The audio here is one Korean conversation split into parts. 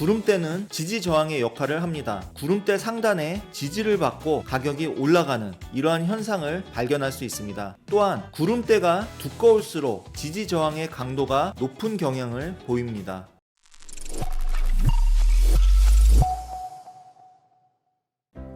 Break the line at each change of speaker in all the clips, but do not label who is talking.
구름대는 지지 저항의 역할을 합니다. 구름대 상단에 지지를 받고 가격이 올라가는 이러한 현상을 발견할 수 있습니다. 또한 구름대가 두꺼울수록 지지 저항의 강도가 높은 경향을 보입니다.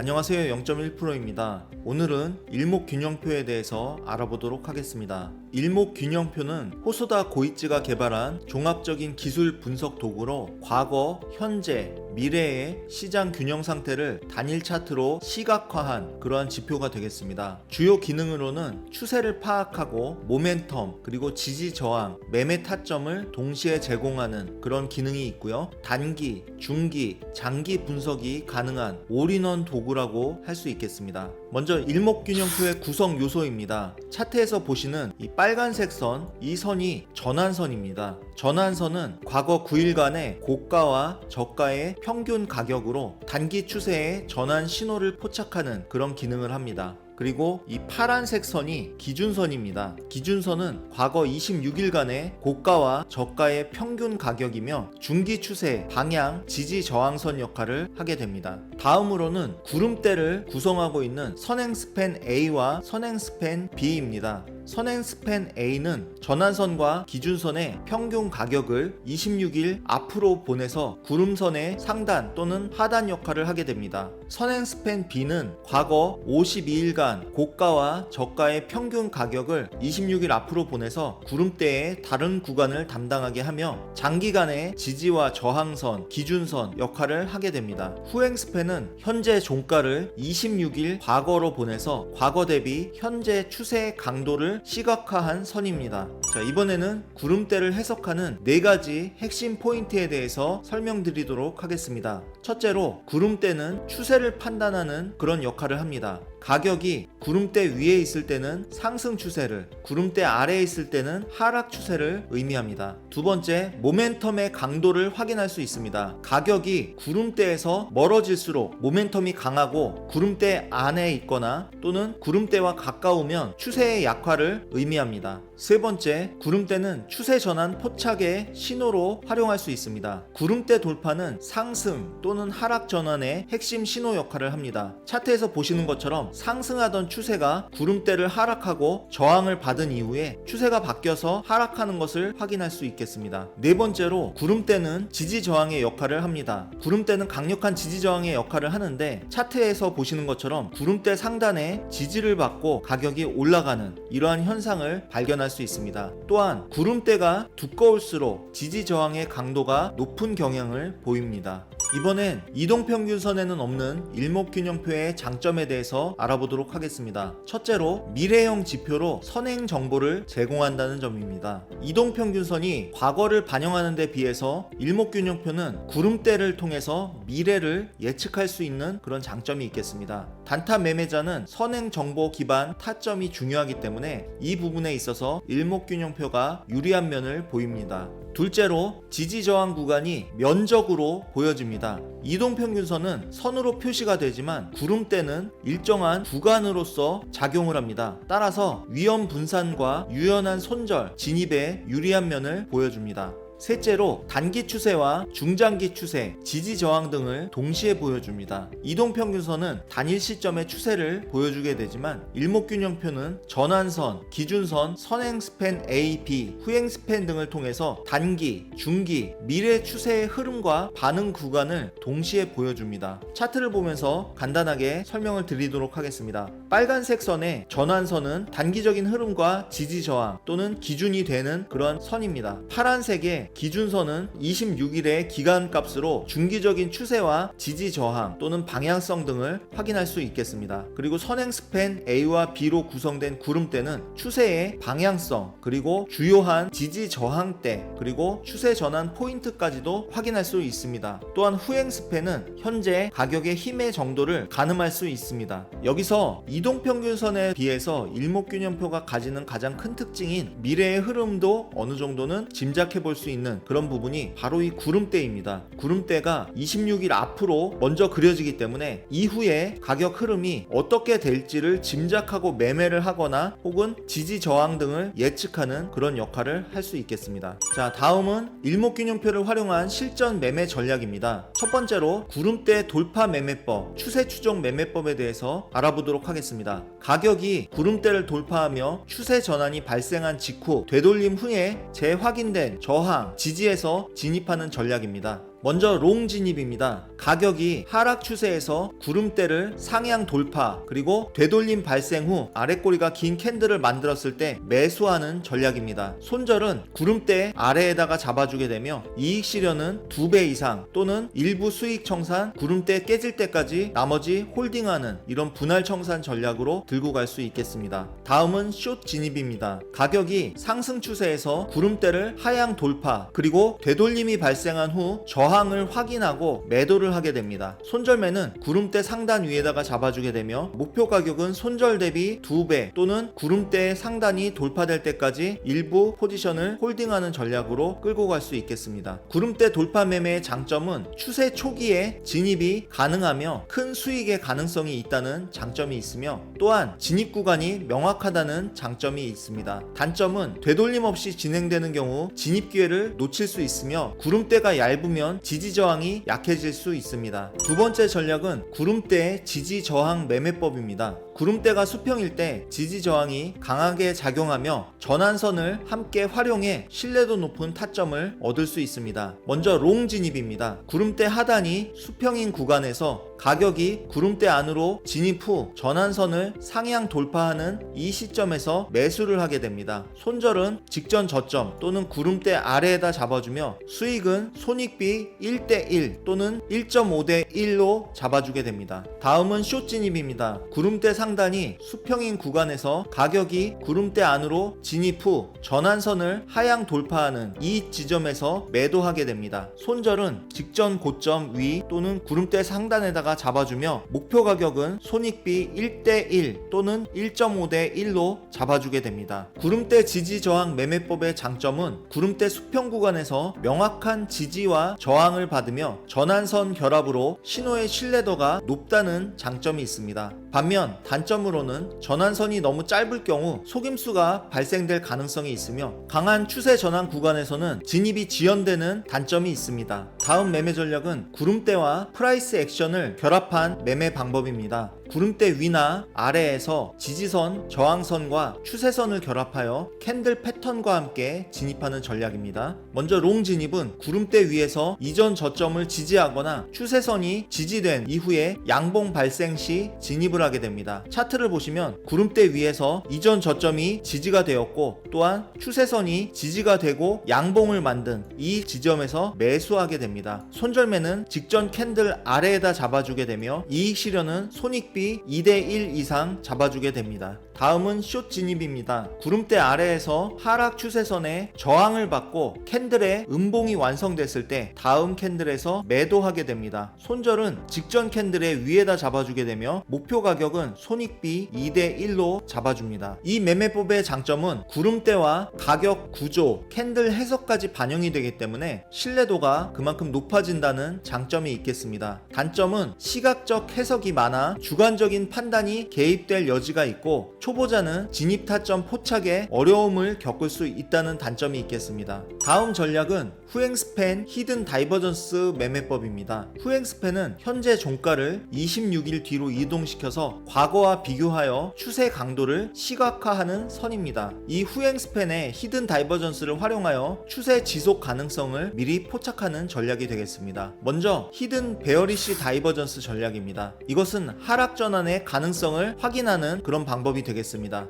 안녕하세요. 0.1%입니다. 오늘은 일목균형표에 대해서 알아보도록 하겠습니다. 일목균형표는 호소다 고이츠가 개발한 종합적인 기술 분석 도구로 과거, 현재, 미래의 시장 균형 상태를 단일 차트로 시각화한 그러한 지표가 되겠습니다. 주요 기능으로는 추세를 파악하고 모멘텀 그리고 지지 저항, 매매 타점을 동시에 제공하는 그런 기능이 있고요. 단기, 중기, 장기 분석이 가능한 올인원 도구라고 할 수 있겠습니다. 먼저 일목균형표의 구성 요소입니다. 차트에서 보시는 이 빨간색 선, 이 선이 전환선입니다. 전환선은 과거 9일간의 고가와 저가의 평균 가격으로 단기 추세의 전환 신호를 포착하는 그런 기능을 합니다. 그리고 이 파란색 선이 기준선입니다. 기준선은 과거 26일간의 고가와 저가의 평균 가격이며 중기 추세, 방향, 지지 저항선 역할을 하게 됩니다. 다음으로는 구름대를 구성하고 있는 선행 스팬 A와 선행 스팬 B입니다. 선행 스팬 A는 전환선과 기준선의 평균 가격을 26일 앞으로 보내서 구름선의 상단 또는 하단 역할을 하게 됩니다. 선행 스팬 B는 과거 52일간 고가와 저가의 평균 가격을 26일 앞으로 보내서 구름대의 다른 구간을 담당하게 하며 장기간의 지지와 저항선, 기준선 역할을 하게 됩니다. 후행 스팬은 현재 종가를 26일 과거로 보내서 과거 대비 현재 추세 강도를 시각화한 선입니다. 자, 이번에는 구름대를 해석하는 네 가지 핵심 포인트에 대해서 설명드리도록 하겠습니다. 첫째로 구름대는 추세를 판단하는 그런 역할을 합니다. 가격이 구름대 위에 있을 때는 상승 추세를, 구름대 아래에 있을 때는 하락 추세를 의미합니다. 두 번째, 모멘텀의 강도를 확인할 수 있습니다. 가격이 구름대에서 멀어질수록 모멘텀이 강하고 구름대 안에 있거나 또는 구름대와 가까우면 추세의 약화를 의미합니다. 세 번째, 구름대는 추세 전환 포착의 신호로 활용할 수 있습니다. 구름대 돌파는 상승 또는 하락 전환의 핵심 신호 역할을 합니다. 차트에서 보시는 것처럼 상승하던 추세가 구름대를 하락하고 저항을 받은 이후에 추세가 바뀌어서 하락하는 것을 확인할 수 있겠습니다. 네 번째로 구름대는 지지 저항의 역할을 합니다. 구름대는 강력한 지지 저항의 역할을 하는데 차트에서 보시는 것처럼 구름대 상단에 지지를 받고 가격이 올라가는 이러한 현상을 발견할 수 있습니다. 또한 구름대가 두꺼울수록 지지 저항의 강도가 높은 경향을 보입니다. 이번엔 이동평균선에는 없는 일목균형표의 장점에 대해서 알아보도록 하겠습니다. 첫째로 미래형 지표로 선행 정보를 제공한다는 점입니다. 이동평균선이 과거를 반영하는 데 비해서 일목균형표는 구름대를 통해서 미래를 예측할 수 있는 그런 장점이 있겠습니다. 단타 매매자는 선행 정보 기반 타점이 중요하기 때문에 이 부분에 있어서 일목균형표가 유리한 면을 보입니다. 둘째로 지지 저항 구간이 면적으로 보여집니다. 이동평균선은 선으로 표시가 되지만 구름대는 일정한 구간으로서 작용을 합니다. 따라서 위험 분산과 유연한 손절, 진입에 유리한 면을 보여줍니다. 셋째로 단기 추세와 중장기 추세, 지지 저항 등을 동시에 보여줍니다. 이동평균선은 단일 시점의 추세를 보여주게 되지만 일목균형표는 전환선, 기준선, 선행 스팬 A, B, 후행 스팬 등을 통해서 단기, 중기, 미래 추세의 흐름과 반응 구간을 동시에 보여줍니다. 차트를 보면서 간단하게 설명을 드리도록 하겠습니다. 빨간색 선의 전환선은 단기적인 흐름과 지지 저항 또는 기준이 되는 그런 선입니다. 파란색의 기준선은 26일의 기간값으로 중기적인 추세와 지지 저항 또는 방향성 등을 확인할 수 있겠습니다. 그리고 선행 스팬 A와 B로 구성된 구름대는 추세의 방향성 그리고 주요한 지지 저항대 그리고 추세 전환 포인트까지도 확인할 수 있습니다. 또한 후행 스팬은 현재 가격의 힘의 정도를 가늠할 수 있습니다. 여기서 이동평균선에 비해서 일목균형표가 가지는 가장 큰 특징인 미래의 흐름도 어느 정도는 짐작해 볼 수 있는 있는 그런 부분이 바로 이 구름대입니다. 구름대가 26일 앞으로 먼저 그려지기 때문에 이후에 가격 흐름이 어떻게 될지를 짐작하고 매매를 하거나 혹은 지지 저항 등을 예측하는 그런 역할을 할 수 있겠습니다. 자, 다음은 일목균형표를 활용한 실전 매매 전략입니다. 첫 번째로 구름대 돌파 매매법, 추세 추종 매매법에 대해서 알아보도록 하겠습니다. 가격이 구름대를 돌파하며 추세 전환이 발생한 직후 되돌림 후에 재확인된 저항, 지지에서 진입하는 전략입니다. 먼저 롱 진입입니다. 가격이 하락 추세에서 구름대를 상향 돌파 그리고 되돌림 발생 후 아랫꼬리가 긴 캔들을 만들었을 때 매수하는 전략입니다. 손절은 구름대 아래에다가 잡아주게 되며 이익 실현은 2배 이상 또는 일부 수익 청산 구름대 깨질 때까지 나머지 홀딩하는 이런 분할 청산 전략으로 들고 갈 수 있겠습니다. 다음은 숏 진입입니다. 가격이 상승 추세에서 구름대를 하향 돌파 그리고 되돌림이 발생한 후 저항을 확인하고 매도를 하게 됩니다. 손절매는 구름대 상단 위에다가 잡아주게 되며 목표 가격은 손절 대비 2배 또는 구름대 상단이 돌파될 때까지 일부 포지션을 홀딩하는 전략으로 끌고 갈 수 있겠습니다. 구름대 돌파 매매의 장점은 추세 초기에 진입이 가능하며 큰 수익의 가능성이 있다는 장점이 있으며 또한 진입 구간이 명확하다는 장점이 있습니다. 단점은 되돌림 없이 진행되는 경우 진입 기회를 놓칠 수 있으며 구름대가 얇으면 지지 저항이 약해질 수 있습니다. 두 번째 전략은 구름대의 지지 저항 매매법입니다. 구름대가 수평일 때 지지 저항이 강하게 작용하며 전환선을 함께 활용해 신뢰도 높은 타점을 얻을 수 있습니다. 먼저 롱 진입입니다. 구름대 하단이 수평인 구간에서 가격이 구름대 안으로 진입 후 전환선을 상향 돌파하는 이 시점에서 매수를 하게 됩니다. 손절은 직전 저점 또는 구름대 아래에다 잡아주며 수익은 손익비 1대1 또는 1.5대 1로 잡아주게 됩니다. 다음은 숏 진입입니다. 구름대 상 단이 수평인 구간에서 가격이 구름대 안으로 진입 후 전환선을 하향 돌파하는 이 지점에서 매도하게 됩니다. 손절은 직전 고점 위 또는 구름대 상단에다가 잡아주며 목표 가격은 손익비 1대1 또는 1.5대 1로 잡아주게 됩니다. 구름대 지지 저항 매매법의 장점은 구름대 수평 구간에서 명확한 지지와 저항을 받으며 전환선 결합으로 신호의 신뢰도가 높다는 장점이 있습니다. 반면 단 점으로는 전환선이 너무 짧을 경우 속임수가 발생될 가능성이 있으며 강한 추세 전환 구간에서는 진입이 지연되는 단점이 있습니다. 다음 매매 전략은 구름대와 프라이스 액션을 결합한 매매 방법입니다. 구름대 위나 아래에서 지지선, 저항선과 추세선을 결합하여 캔들 패턴과 함께 진입하는 전략입니다. 먼저 롱 진입은 구름대 위에서 이전 저점을 지지하거나 추세선이 지지된 이후에 양봉 발생 시 진입을 하게 됩니다. 차트를 보시면 구름대 위에서 이전 저점이 지지가 되었고 또한 추세선이 지지가 되고 양봉을 만든 이 지점에서 매수하게 됩니다. 손절매는 직전 캔들 아래에다 잡아주게 되며 이익 실현은 손익비 2대1 이상 잡아주게 됩니다. 다음은 숏 진입입니다. 구름대 아래에서 하락 추세선에 저항을 받고 캔들의 음봉이 완성됐을 때 다음 캔들에서 매도하게 됩니다. 손절은 직전 캔들의 위에다 잡아주게 되며 목표 가격은 손익비 2대 1로 잡아줍니다. 이 매매법의 장점은 구름대와 가격 구조, 캔들 해석까지 반영이 되기 때문에 신뢰도가 그만큼 높아진다는 장점이 있겠습니다. 단점은 시각적 해석이 많아 주관적인 판단이 개입될 여지가 있고 초보자는 진입 타점 포착에 어려움을 겪을 수 있다는 단점이 있겠습니다. 다음 전략은 후행 스팬 히든 다이버전스 매매법입니다. 후행 스팬은 현재 종가를 26일 뒤로 이동시켜서 과거와 비교하여 추세 강도를 시각화하는 선입니다. 이 후행 스팬의 히든 다이버전스를 활용하여 추세 지속 가능성을 미리 포착하는 전략이 되겠습니다. 먼저 히든 베어리시 다이버전스 전략입니다. 이것은 하락 전환의 가능성을 확인하는 그런 방법이 되겠습니다.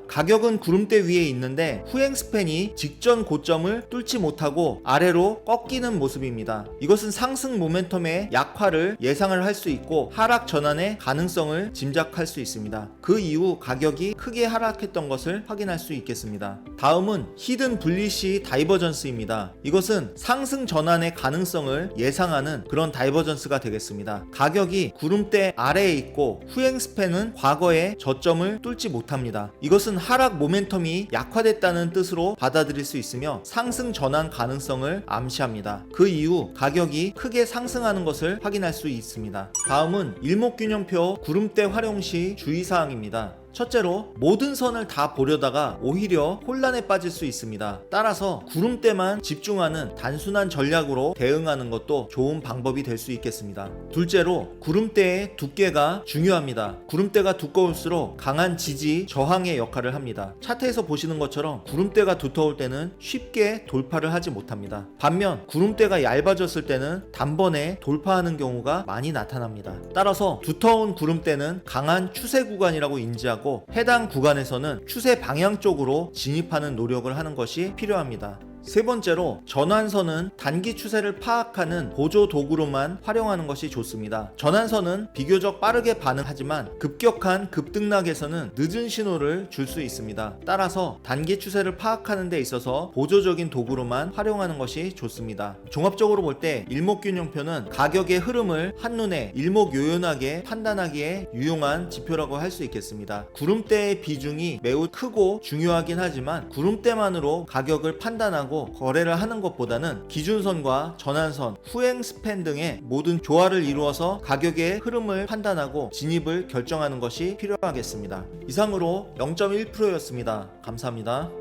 가격은 구름대 위에 있는데 후행 스팬이 직전 고점을 뚫지 못하고 아래로 꺾이는 모습입니다. 이것은 상승 모멘텀의 약화를 예상을 할 수 있고 하락 전환의 가능성을 짐작할 수 있습니다. 그 이후 가격이 크게 하락했던 것을 확인할 수 있겠습니다. 다음은 히든 분리시 다이버전스입니다. 이것은 상승 전환의 가능성을 예상하는 그런 다이버전스가 되겠습니다. 가격이 구름대 아래에 있고 후행 스팬은 과거의 저점을 뚫지 못합니다. 이것은 하락 모멘텀이 약화됐다는 뜻으로 받아들일 수 있으며 상승 전환 가능성을 암시합니다. 그 이후 가격이 크게 상승하는 것을 확인할 수 있습니다. 다음은 일목균형표 구름대 활용 시 주의사항입니다. 첫째로 모든 선을 다 보려다가 오히려 혼란에 빠질 수 있습니다. 따라서 구름대만 집중하는 단순한 전략으로 대응하는 것도 좋은 방법이 될 수 있겠습니다. 둘째로 구름대의 두께가 중요합니다. 구름대가 두꺼울수록 강한 지지 저항의 역할을 합니다. 차트에서 보시는 것처럼 구름대가 두터울 때는 쉽게 돌파를 하지 못합니다. 반면 구름대가 얇아졌을 때는 단번에 돌파하는 경우가 많이 나타납니다. 따라서 두터운 구름대는 강한 추세 구간이라고 인지하고 해당 구간에서는 추세 방향 쪽으로 진입하는 노력을 하는 것이 필요합니다. 세 번째로 전환선은 단기 추세를 파악하는 보조 도구로만 활용하는 것이 좋습니다. 전환선은 비교적 빠르게 반응하지만 급격한 급등락에서는 늦은 신호를 줄 수 있습니다. 따라서 단기 추세를 파악하는 데 있어서 보조적인 도구로만 활용하는 것이 좋습니다. 종합적으로 볼 때 일목균형표는 가격의 흐름을 한눈에 일목요연하게 판단하기에 유용한 지표라고 할 수 있겠습니다. 구름대의 비중이 매우 크고 중요하긴 하지만 구름대만으로 가격을 판단 거래를 하는 것보다는 기준선과 전환선, 후행 스팬 등의 모든 조화를 이루어서 가격의 흐름을 판단하고 진입을 결정하는 것이 필요하겠습니다. 이상으로 0.1%였습니다. 감사합니다.